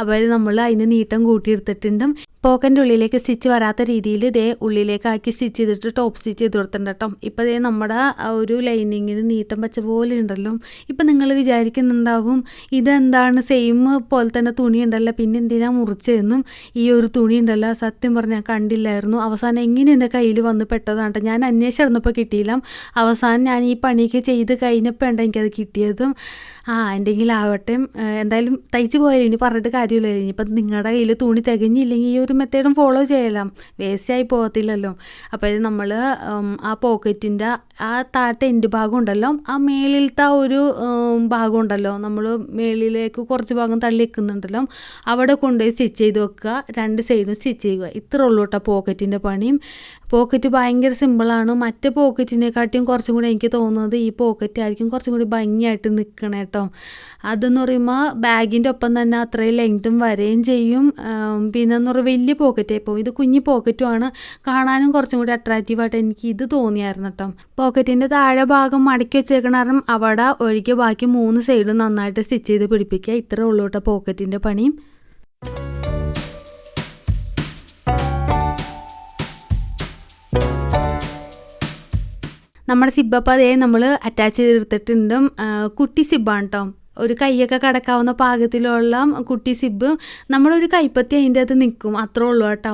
അപ്പോൾ നമ്മൾ അതിന് നീട്ടം കൂട്ടിയെടുത്തിട്ടുണ്ട്. പോക്കന്റെ ഉള്ളിലേക്ക് സ്റ്റിച്ച് വരാത്ത രീതിയിൽ ഇതേ ഉള്ളിലേക്ക് ആക്കി സ്റ്റിച്ച് ചെയ്തിട്ട് ടോപ്പ് സ്റ്റിച്ച് ചെയ്ത് കൊടുത്തിട്ടുണ്ട് കേട്ടോ. ഇപ്പോൾ ഇതേ നമ്മുടെ ഒരു ലൈനിങ്ങിന് നീട്ടം പച്ച പോലെ ഉണ്ടല്ലോ. ഇപ്പം നിങ്ങൾ വിചാരിക്കുന്നുണ്ടാവും ഇതെന്താണ്? സെയിം പോലെ തന്നെ തുണി ഉണ്ടല്ലോ. പിന്നെ എന്തിനാ മുറിച്ചതെന്നും ഈ ഒരു തുണി ഉണ്ടല്ലോ. സത്യം പറഞ്ഞാൽ കണ്ടില്ലായിരുന്നു. അവസാനം എങ്ങനെ എന്റെ കയ്യിൽ വന്ന് പെട്ടതാണ് കേട്ടോ. ഞാൻ അന്വേഷിച്ചിരുന്നപ്പോൾ കിട്ടിയില്ല. അവസാനം ഞാൻ ഈ പണിയൊക്കെ ചെയ്ത് കഴിഞ്ഞപ്പോൾ ഉണ്ട് എനിക്കത് കിട്ടിയതും. ആ എന്തെങ്കിലും ആവട്ടെ. എന്തായാലും തയ്ച്ച് പോയാലും? ഇനി പറഞ്ഞിട്ട് കാര്യമില്ല ഇനിയിപ്പം നിങ്ങളുടെ കയ്യിൽ തുണി തികഞ്ഞില്ലെങ്കിൽ ഈ ഒരു മെത്തേഡും ഫോളോ ചെയ്യലാം. വേസ്റ്റായി പോകത്തില്ലല്ലോ. അപ്പോൾ നമ്മൾ ആ പോക്കറ്റിന്റെ ആ താഴത്തെ എൻഡ് ഭാഗം ഉണ്ടല്ലോ. ആ മേളിലത്തെ ആ ഒരു ഭാഗം ഉണ്ടല്ലോ. നമ്മൾ മേളിലേക്ക് കുറച്ച് ഭാഗം തള്ളി വെക്കുന്നുണ്ടല്ലോ. അവിടെ കൊണ്ടുപോയി സ്റ്റിച്ച് ചെയ്ത് വെക്കുക. രണ്ട് സൈഡും സ്റ്റിച്ച് ചെയ്യുക. ഇത്ര ഉള്ളൂ കേട്ടോ പോക്കറ്റിന്റെ പണിയും. പോക്കറ്റ് ഭയങ്കര സിമ്പിളാണ്. മറ്റേ പോക്കറ്റിനെക്കാട്ടിയും കുറച്ചും കൂടി എനിക്ക് തോന്നുന്നത് ഈ പോക്കറ്റ് ആയിരിക്കും കുറച്ചും കൂടി ഭംഗിയായിട്ട് നിൽക്കണം കേട്ടോ അതെന്ന് പറയുമ്പോൾ ബാഗിന്റെ ഒപ്പം തന്നെ അത്രയും ലെങ്ത്തും വരെയും ചെയ്യും. പിന്നെ എന്ന് പറയുമ്പോൾ വലിയ പോക്കറ്റ് ഇപ്പോൾ ഇത് കുഞ്ഞു പോക്കറ്റുമാണ്. കാണാനും കുറച്ചും കൂടി അട്രാക്റ്റീവായിട്ട് എനിക്ക് ഇത് തോന്നിയായിരുന്നു കേട്ടോ പോക്കറ്റിന്റെ താഴെ ഭാഗം മടക്കി വെച്ചേക്കണ കാരണം അവിടെ ഒഴികെ ബാക്കി മൂന്ന് സൈഡും നന്നായിട്ട് സ്റ്റിച്ച് ചെയ്ത് പിടിപ്പിക്കുക. ഇത്രേ ഉള്ളൂ കേട്ടോ പോക്കറ്റിന്റെ പണിയും നമ്മുടെ സിബ്ബപ്പ അതേ നമ്മൾ അറ്റാച്ച് ചെയ്തെടുത്തിട്ടുണ്ട് കുട്ടി സിബ്ബാണ് കേട്ടോ ഒരു കൈയൊക്കെ കടക്കാവുന്ന പാകത്തിലുള്ള കുട്ടി സിബ് നമ്മളൊരു കൈപ്പത്തി അതിന്റെ അകത്ത് നിൽക്കും. അത്രേ ഉള്ളൂ കേട്ടോ.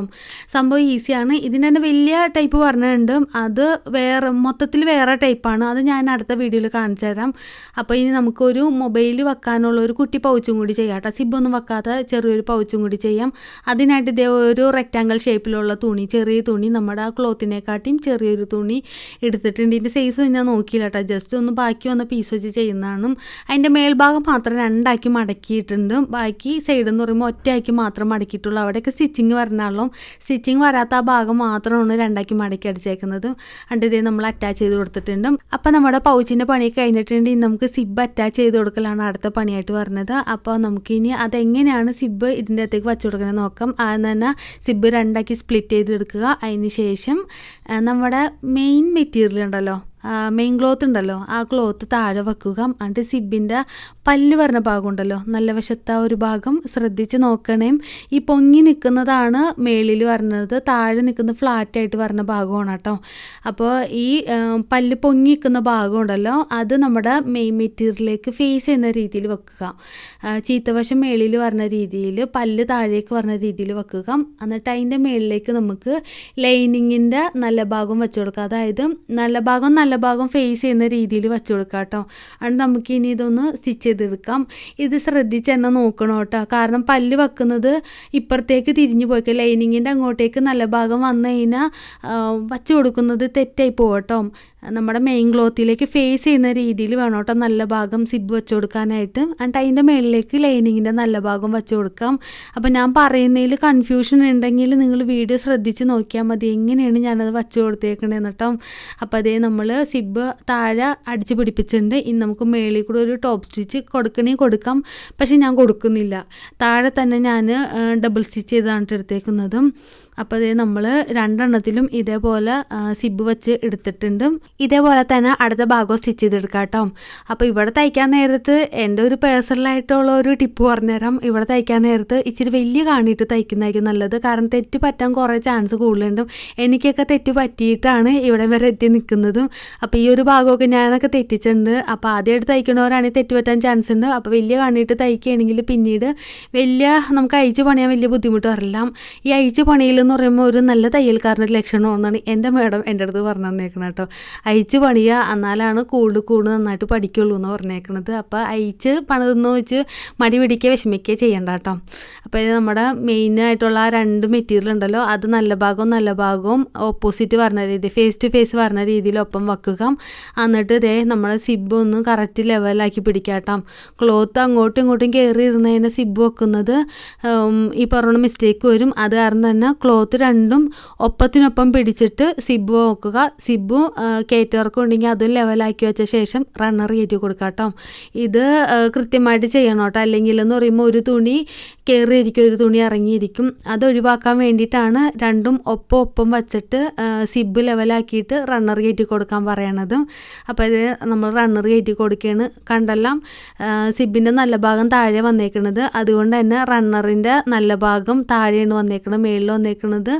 സംഭവം ഈസിയാണ്. ഇതിന് തന്നെ വലിയ ടൈപ്പ് പറഞ്ഞിട്ടുണ്ട്. അത് വേറെ മൊത്തത്തിൽ വേറെ ടൈപ്പാണ്. അത് ഞാൻ അടുത്ത വീഡിയോയിൽ കാണിച്ചു തരാം. അപ്പോൾ ഇനി നമുക്കൊരു മൊബൈൽ വെക്കാനുള്ള ഒരു കുട്ടി പൗച്ചും കൂടി ചെയ്യാം കേട്ടോ. സിബൊന്നും വെക്കാത്ത ചെറിയൊരു പൗച്ചും കൂടി ചെയ്യാം. അതിനായിട്ട് ഇതേ ഒരു റെക്റ്റാങ്കിൾ ഷേപ്പിലുള്ള തുണി ചെറിയ തുണി നമ്മുടെ ആ ക്ലോത്തിനെക്കാട്ടിയും ചെറിയൊരു തുണി എടുത്തിട്ടുണ്ട്. ഇതിന്റെ സൈസ് ഞാൻ നോക്കിയില്ല കേട്ടോ. ജസ്റ്റ് ഒന്ന് ബാക്കി വന്ന പീസ് വെച്ച് ചെയ്യുന്നതാണ്. അതിന്റെ മേൽഭാഗം ഭാഗം മാത്രം രണ്ടാക്കി മടക്കിയിട്ടുണ്ട്. ബാക്കി സൈഡ് എന്ന് പറയുമ്പോൾ ഒറ്റയാക്കി മാത്രം മടക്കിയിട്ടുള്ളൂ. അവിടെയൊക്കെ സ്റ്റിച്ചിങ് വരണമല്ലോ സ്റ്റിച്ചിങ് വരാത്ത ആ ഭാഗം മാത്രമാണ് രണ്ടാക്കി മടക്കി അടിച്ചേക്കുന്നത്. അണ്ട് ഇതേ നമ്മൾ അറ്റാച്ച് ചെയ്ത് കൊടുത്തിട്ടുണ്ട്. അപ്പോൾ നമ്മുടെ പൗച്ചിന്റെ പണി കഴിഞ്ഞിട്ടുണ്ട്. ഇനി നമുക്ക് സിബ് അറ്റാച്ച് ചെയ്ത് കൊടുക്കലാണ് അടുത്ത പണിയായിട്ട് പറഞ്ഞത് അപ്പോൾ നമുക്കിനി അതെങ്ങനെയാണ് സിബ് ഇതിന്റെ അകത്തേക്ക് വച്ചു കൊടുക്കണമെന്ന് നോക്കാം. ആദ്യം തന്നെ സിബ് രണ്ടാക്കി സ്പ്ലിറ്റ് ചെയ്തെടുക്കുക. അതിന് ശേഷം നമ്മുടെ മെയിൻ മെറ്റീരിയൽ ഉണ്ടല്ലോ. മെയിൻ ക്ലോത്ത് ഉണ്ടല്ലോ. ആ ക്ലോത്ത് താഴെ വെക്കുക. എന്നിട്ട് സിബിന്റെ പല്ല് പറഞ്ഞ ഭാഗം ഉണ്ടല്ലോ. നല്ല വശത്തെ ആ ഒരു ഭാഗം ശ്രദ്ധിച്ച് നോക്കണേ. ഈ പൊങ്ങി നിൽക്കുന്നതാണ് മേളിൽ പറഞ്ഞത് താഴെ നിൽക്കുന്ന ഫ്ലാറ്റായിട്ട് പറഞ്ഞ ഭാഗമാണ് കേട്ടോ. അപ്പോൾ ഈ പല്ല് പൊങ്ങി നിൽക്കുന്ന ഭാഗം ഉണ്ടല്ലോ. അത് നമ്മുടെ മെയിൻ മെറ്റീരിയലിലേക്ക് ഫേസ് ചെയ്യുന്ന രീതിയിൽ വെക്കുക. ചീത്തവശം മേളിൽ പറഞ്ഞ രീതിയിൽ പല്ല് താഴേക്ക് പറഞ്ഞ രീതിയിൽ വെക്കുക. എന്നിട്ട് അതിന്റെ മേളിലേക്ക് നമുക്ക് ലൈനിങ്ങിന്റെ നല്ല ഭാഗം വെച്ച് കൊടുക്കുക. അതായത് നല്ല ഭാഗം നല്ല ഭാഗം ഫേസ് ചെയ്യുന്ന രീതിയിൽ വെച്ച് കൊടുക്കാം കേട്ടോ അതുകൊണ്ട് നമുക്ക് ഇനി ഇതൊന്ന് സ്റ്റിച്ച് ചെയ്തെടുക്കാം. ഇത് ശ്രദ്ധിച്ച് തന്നെ നോക്കണം കേട്ടോ. കാരണം പല്ല് വെക്കുന്നത് ഇപ്പുറത്തേക്ക് തിരിഞ്ഞു പോയിക്കുക ലൈനിങ്ങിന്റെ അങ്ങോട്ടേക്ക് നല്ല ഭാഗം വന്നു കഴിഞ്ഞാൽ വച്ച് കൊടുക്കുന്നത് തെറ്റായി പോകും കേട്ടോ. നമ്മുടെ മെയിൻ ക്ലോത്തിലേക്ക് ഫേസ് ചെയ്യുന്ന രീതിയിൽ വേണം കേട്ടോ നല്ല ഭാഗം സിബ് വെച്ച് കൊടുക്കാനായിട്ട്. എന്നിട്ട് അതിന്റെ മേളിലേക്ക് ലൈനിങ്ങിന്റെ നല്ല ഭാഗം വെച്ച് കൊടുക്കാം. അപ്പോൾ ഞാൻ പറയുന്നതിൽ കൺഫ്യൂഷൻ ഉണ്ടെങ്കിൽ നിങ്ങൾ വീഡിയോ ശ്രദ്ധിച്ച് നോക്കിയാൽ മതി. എങ്ങനെയാണ് ഞാനത് വെച്ച് കൊടുത്തേക്കണേന്ന് കേട്ടോ അപ്പോൾ അതേ നമ്മൾ സിബ് താഴെ അടിച്ച് പിടിപ്പിച്ചിട്ടുണ്ട്. ഇനി നമുക്ക് മേളിൽ കൂടെ ഒരു ടോപ്പ് സ്റ്റിച്ച് കൊടുക്കണേ കൊടുക്കാം. പക്ഷേ ഞാൻ കൊടുക്കുന്നില്ല. താഴെ തന്നെ ഞാൻ ഡബിൾ സ്റ്റിച്ച് ചെയ്താണ് എടുത്തേക്കുന്നത്. അപ്പോൾ ഇത് നമ്മൾ രണ്ടെണ്ണത്തിലും ഇതേപോലെ സിബ് വെച്ച് എടുത്തിട്ടുണ്ട്. ഇതേപോലെ തന്നെ അടുത്ത ഭാഗം സ്റ്റിച്ച് ചെയ്തെടുക്കാം കേട്ടോ. അപ്പോൾ ഇവിടെ തയ്ക്കാൻ നേരത്ത് എന്റെ ഒരു പേഴ്സണലായിട്ടുള്ള ഒരു ടിപ്പ് പറഞ്ഞുതരാം. ഇവിടെ തയ്ക്കാൻ നേരത്ത് ഇച്ചിരി വലിയ കാണിയിട്ട് തയ്ക്കുന്നതായിരിക്കും നല്ലത്. കാരണം തെറ്റ് പറ്റാൻ കുറേ ചാൻസ് കൂടുതലുണ്ട്. എനിക്കൊക്കെ തെറ്റ് പറ്റിയിട്ടാണ് ഇവിടെ വരെ എത്തി നിൽക്കുന്നതും. അപ്പോൾ ഈ ഒരു ഭാഗമൊക്കെ ഞാനൊക്കെ തെറ്റിച്ചിട്ടുണ്ട്. അപ്പോൾ ആദ്യമായിട്ട് തയ്ക്കണവരാണെങ്കിൽ തെറ്റ് പറ്റാൻ ചാൻസ് ഉണ്ട്. അപ്പോൾ വലിയ കാണിയിട്ട് തയ്ക്കുകയാണെങ്കിൽ പിന്നീട് വലിയ നമുക്ക് അഴിച്ച് പണിയാൻ വലിയ ബുദ്ധിമുട്ട് വരില്ല. ഈ അഴിച്ച് പണിയിൽ എന്ന് പറയുമ്പോൾ ഒരു നല്ല തയ്യൽക്കാരന്റെ ലക്ഷണമെന്നാണ് എന്റെ മാഡം എന്റെ അടുത്ത് പറഞ്ഞു തന്നേക്കണം കേട്ടോ. അയച്ച് പണിയുക എന്നാലാണ് കൂടുതൽ കൂടുതൽ നന്നായിട്ട് പഠിക്കുള്ളൂ എന്ന് പറഞ്ഞേക്കണത്. അപ്പോൾ അയച്ച് പണിതെന്ന് വെച്ച് മടി പിടിക്കുക വിഷമിക്കുക ചെയ്യണ്ട കേട്ടോ. അപ്പോൾ ഇത് നമ്മുടെ മെയിനായിട്ടുള്ള ആ രണ്ട് മെറ്റീരിയൽ ഉണ്ടല്ലോ. അത് നല്ല ഭാഗവും നല്ല ഭാഗവും ഓപ്പോസിറ്റ് പറഞ്ഞ രീതി ഫേസ് ടു ഫേസ് പറഞ്ഞ രീതിയിൽ ഒപ്പം വെക്കുക. എന്നിട്ട് ഇതേ നമ്മുടെ സിബ് ഒന്ന് കറക്റ്റ് ലെവലാക്കി പിടിക്കാട്ടോ ക്ലോത്ത് അങ്ങോട്ടും ഇങ്ങോട്ടും കയറി ഇരുന്നതിന് സിബ് വെക്കുന്നത് ഈ പറഞ്ഞ മിസ്റ്റേക്ക് വരും. അത് കാരണം തന്നെ ക്ലോത്ത് രണ്ടും ഒപ്പത്തിനൊപ്പം പിടിച്ചിട്ട് സിബ് നോക്കുക സിബും കയറ്റവർക്ക് ഉണ്ടെങ്കിൽ അതും ലെവലാക്കി വെച്ച ശേഷം റണ്ണർ കയറ്റി കൊടുക്കുക കേട്ടോ ഇത് കൃത്യമായിട്ട് ചെയ്യണം കേട്ടോ. അല്ലെങ്കിൽ എന്ന് പറയുമ്പോൾ ഒരു തുണി കയറിയിരിക്കും ഒരു തുണി ഇറങ്ങിയിരിക്കും. അത് ഒഴിവാക്കാൻ വേണ്ടിയിട്ടാണ് രണ്ടും ഒപ്പം ഒപ്പം വച്ചിട്ട് സിബ് ലെവലാക്കിയിട്ട് റണ്ണർ കയറ്റി കൊടുക്കാൻ പറയണത്. അപ്പോൾ ഇത് നമ്മൾ റണ്ണർ കയറ്റി കൊടുക്കുകയാണ് കണ്ടെല്ലാം സിബിന്റെ നല്ല ഭാഗം താഴെ വന്നേക്കണത്. അതുകൊണ്ട് തന്നെ റണ്ണറിന്റെ നല്ല ഭാഗം താഴെയാണ് വന്നേക്കുന്നത് മേളിൽ വന്നേക്കുന്നത്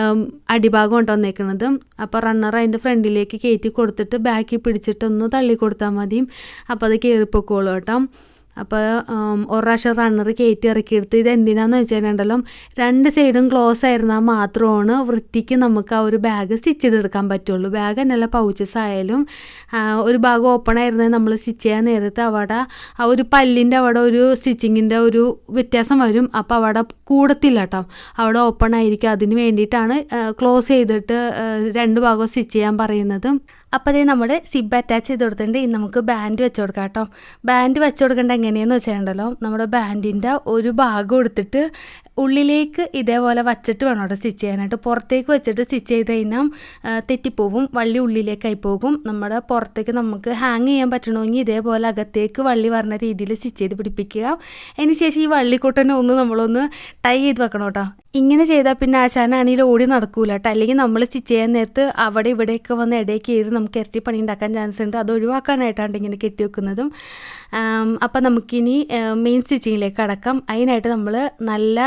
ഉം, അടിഭാഗം കൊണ്ട് വന്നേക്കുന്നത് അപ്പോൾ റണ്ണർ അതിന്റെ ഫ്രണ്ടിലേക്ക് കയറ്റി കൊടുത്തിട്ട് ബാക്കിൽ പിടിച്ചിട്ടൊന്ന് തള്ളി കൊടുത്താൽ മതി അപ്പോൾ അത് കയറിപ്പോക്കോളൂ കേട്ടോ. അപ്പോൾ ഒരു പ്രാവശ്യം റണ്ണർ കയറ്റി ഇറക്കിയെടുത്ത് ഇത് എന്തിനാന്ന് വെച്ചിട്ടുണ്ടല്ലോ രണ്ട് സൈഡും ക്ലോസ് ആയിരുന്നാൽ മാത്രമാണ് വൃത്തിക്ക് നമുക്ക് ആ ഒരു ബാഗ് സ്റ്റിച്ച് ചെയ്തെടുക്കാൻ പറ്റുള്ളൂ. ബാഗ് എന്നല്ല പൗച്ചസ് ആയാലും ഒരു ഭാഗം ഓപ്പൺ ആയിരുന്നെങ്കിൽ നമ്മൾ സ്റ്റിച്ച് ചെയ്യാൻ നേരത്ത് അവിടെ ആ ഒരു പല്ലിന്റെ അവിടെ ഒരു സ്റ്റിച്ചിങ്ങിന്റെ ഒരു വ്യത്യാസം വരും. അപ്പോൾ അവിടെ കൂടത്തില്ല കേട്ടോ അവിടെ ഓപ്പൺ ആയിരിക്കും. അതിന് വേണ്ടിയിട്ടാണ് ക്ലോസ് ചെയ്തിട്ട് രണ്ട് ഭാഗം സ്റ്റിച്ച് ചെയ്യാൻ പറയുന്നത്. അപ്പോൾ അതേ നമ്മൾ സിബ് അറ്റാച്ച് ചെയ്ത് കൊടുത്തിട്ടുണ്ട് ഇനി നമുക്ക് ബാൻഡ് വെച്ച് കൊടുക്കാം കേട്ടോ ബാൻഡ് വെച്ച് കൊടുക്കേണ്ട എങ്ങനെയെന്ന് വെച്ചിട്ടുണ്ടല്ലോ? നമ്മുടെ ബാൻഡിന്റെ ഒരു ഭാഗം എടുത്തിട്ട് ഉള്ളിലേക്ക് ഇതേപോലെ വച്ചിട്ട് വേണം കേട്ടോ സ്റ്റിച്ച് ചെയ്യാനായിട്ട്. പുറത്തേക്ക് വെച്ചിട്ട് സ്റ്റിച്ച് ചെയ്ത് കഴിഞ്ഞാൽ തെറ്റിപ്പോവും. വള്ളി ഉള്ളിലേക്കായി പോകും. നമ്മുടെ പുറത്തേക്ക് നമുക്ക് ഹാങ് ചെയ്യാൻ പറ്റണമെങ്കിൽ ഇതേപോലെ അകത്തേക്ക് വള്ളി വരുന്ന രീതിയിൽ സ്റ്റിച്ച് ചെയ്ത് പിടിപ്പിക്കുക. അതിന് ശേഷം ഈ വള്ളിക്കൂട്ടനെ ഒന്ന് നമ്മളൊന്ന് ടൈ ചെയ്ത് വെക്കണം കേട്ടോ. ഇങ്ങനെ ചെയ്താൽ പിന്നെ ആശാനാണെങ്കിൽ ഓടി നടക്കൂല കേട്ടോ അല്ലെങ്കിൽ നമ്മൾ സ്റ്റിച്ച് ചെയ്യാൻ നേരത്ത് അവിടെ ഇവിടെയൊക്കെ വന്ന് ഇടയ്ക്ക് ചെയ്ത് നമുക്ക് ഇരട്ടി പണി ഉണ്ടാക്കാൻ ചാൻസ് ഉണ്ട്. അത് ഒഴിവാക്കാനായിട്ടാണ് ഇങ്ങനെ കെട്ടി വെക്കുന്നതും. അപ്പം നമുക്കിനി മെയിൻ സ്റ്റിച്ചിങ്ങിലേക്ക് അടക്കാം. അതിനായിട്ട് നമ്മൾ നല്ല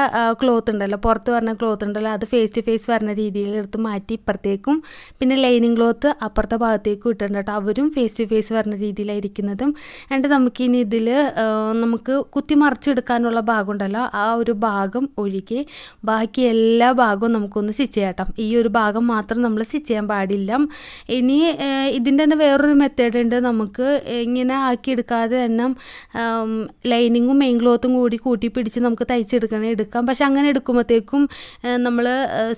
ക്ലോത്ത് ഉണ്ടല്ലോ. പുറത്ത് പറഞ്ഞ ക്ലോത്ത് ഉണ്ടല്ലോ. അത് ഫേസ് ടു ഫേസ് വരുന്ന രീതിയിൽ എടുത്ത് മാറ്റി ഇപ്പുറത്തേക്കും പിന്നെ ലൈനിങ് ക്ലോത്ത് അപ്പുറത്തെ ഭാഗത്തേക്കും ഇട്ടിട്ടുണ്ട് കേട്ടോ അവരും ഫേസ് ടു ഫേസ് വരുന്ന രീതിയിലായിരിക്കുന്നതും എന്നിട്ട് നമുക്കിനി ഇതിൽ നമുക്ക് കുത്തി മറിച്ചെടുക്കാനുള്ള ഭാഗം ഉണ്ടല്ലോ. ആ ഒരു ഭാഗം ഒഴികെ ബാക്കി എല്ലാ ഭാഗവും നമുക്കൊന്ന് സ്റ്റിച്ച് ചെയ്യാം ഈ ഒരു ഭാഗം മാത്രം നമ്മൾ സ്റ്റിച്ച് ചെയ്യാൻ പാടില്ല. ഇനി ഇതിന്റെ തന്നെ വേറൊരു മെത്തേഡ് ഉണ്ട്. നമുക്ക് ഇങ്ങനെ ആക്കിയെടുക്കാതെ തന്നെ ലൈനിങ്ങും മെയിൻ ക്ലോത്തും കൂടി കൂട്ടി പിടിച്ച് നമുക്ക് തയ്ച്ചെടുക്കണേ എടുക്കാം. പക്ഷെ അങ്ങനെ എടുക്കുമ്പോഴത്തേക്കും നമ്മൾ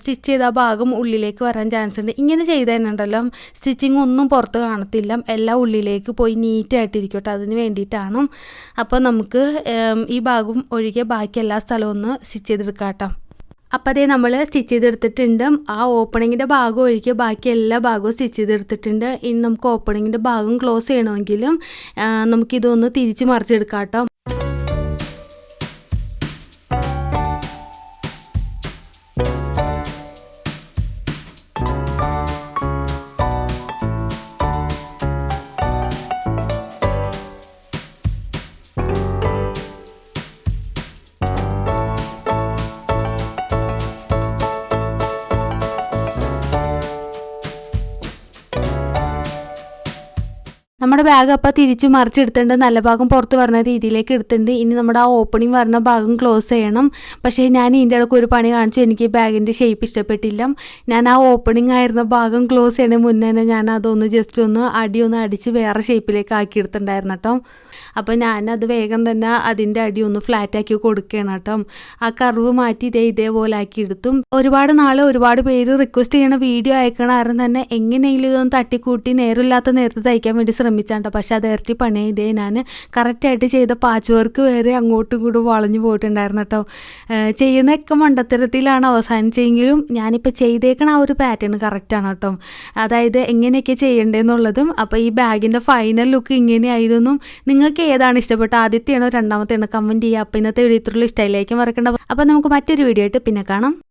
സ്റ്റിച്ച് ചെയ്ത ഭാഗം ഉള്ളിലേക്ക് വരാൻ ചാൻസ് ഉണ്ട്. ഇങ്ങനെ ചെയ്തതിനുണ്ടല്ലോ സ്റ്റിച്ചിങ് ഒന്നും പുറത്ത് കാണത്തില്ല. എല്ലാം ഉള്ളിലേക്ക് പോയി നീറ്റായിട്ടിരിക്കട്ടെ അതിന് വേണ്ടിയിട്ടാണ്. അപ്പോൾ നമുക്ക് ഈ ഭാഗം ഒഴികെ ബാക്കി എല്ലാ സ്ഥലവും ഒന്ന് സ്റ്റിച്ച് ചെയ്തെടുക്കാം കേട്ടോ. അപ്പോൾ അതേ നമ്മൾ സ്റ്റിച്ച് ചെയ്തെടുത്തിട്ടുണ്ട്. ആ ഓപ്പണിങ്ങിന്റെ ഭാഗം ഒഴികെ ബാക്കി എല്ലാ ഭാഗവും സ്റ്റിച്ച് ചെയ്തെടുത്തിട്ടുണ്ട്. ഇനി നമുക്ക് ഓപ്പണിങ്ങിന്റെ ഭാഗം ക്ലോസ് ചെയ്യണമെങ്കിലും നമുക്കിതൊന്ന് തിരിച്ച് മറിച്ചെടുക്കാം കേട്ടോ നമ്മുടെ ബാഗ് അപ്പോൾ തിരിച്ച് മറിച്ചെടുത്തിട്ടുണ്ട്. നല്ല ഭാഗം പുറത്ത് വരുന്ന രീതിയിലേക്ക് എടുത്തിട്ടുണ്ട്. ഇനി നമ്മുടെ ആ ഓപ്പണിംഗ് വരുന്ന ഭാഗം ക്ലോസ് ചെയ്യണം. പക്ഷേ ഞാൻ ഇതിന്റെ ഇടയ്ക്ക് ഒരു പണി കാണിച്ചു. എനിക്ക് ബാഗിന്റെ ഷേപ്പ് ഇഷ്ടപ്പെട്ടില്ല. ഞാൻ ആ ഓപ്പണിംഗ് ആയിരുന്ന ഭാഗം ക്ലോസ് ചെയ്യണ മുന്നേ തന്നെ ഞാൻ അതൊന്ന് ജസ്റ്റ് ഒന്ന് അടി ഒന്ന് അടിച്ച് വേറെ ഷേപ്പിലേക്ക് ആക്കി എടുത്തിട്ടുണ്ടായിരുന്നു കേട്ടോ. അപ്പോൾ ഞാനത് വേഗം തന്നെ അതിന്റെ അടി ഒന്ന് ഫ്ലാറ്റ് ആക്കി കൊടുക്കുകയാണ് കേട്ടോ. ആ കർവ് മാറ്റി ഇതേ ഇതേപോലെ ആക്കി എടുത്തും. ഒരുപാട് നാൾ ഒരുപാട് പേര് റിക്വസ്റ്റ് ചെയ്യണ വീഡിയോ അയക്കണ ആരും തന്നെ എങ്ങനെയെങ്കിലും ഇതൊന്ന് തട്ടിക്കൂട്ടി നേരമില്ലാത്ത നേരത്തെ തയ്ക്കാൻ വേണ്ടി ശ്രമിച്ചാട്ടോ പക്ഷെ അത് ഇരട്ടി പണി ചെയ്തേ ഞാൻ കറക്റ്റായിട്ട് ചെയ്ത പാച്ച് വർക്ക് വരെ അങ്ങോട്ടും ഇങ്ങോട്ടും വളഞ്ഞു പോയിട്ടുണ്ടായിരുന്നു കേട്ടോ. ചെയ്യുന്നതൊക്കെ മണ്ടത്തരത്തിലാണ് അവസാനിച്ചെങ്കിലും ഞാനിപ്പോൾ ചെയ്തേക്കണ ആ ഒരു പാറ്റേൺ കറക്റ്റാണ് കേട്ടോ. അതായത് എങ്ങനെയൊക്കെ ചെയ്യേണ്ടതെന്നുള്ളതും അപ്പോൾ ഈ ബാഗിന്റെ ഫൈനൽ ലുക്ക് ഇങ്ങനെയായിരുന്നു. നിങ്ങൾക്ക് ഏതാണ് ഇഷ്ടപ്പെട്ട ആദ്യത്തെയാണോ രണ്ടാമത്തെയാണോ? കമന്റ് ചെയ്യുക. അപ്പോൾ ഇന്നത്തെ വീഡിയോ ഇത്രയുള്ള ഇഷ്ടമായിരിക്കും മറക്കേണ്ട. അപ്പോൾ നമുക്ക് മറ്റൊരു വീഡിയോ ആയിട്ട് പിന്നെ കാണാം.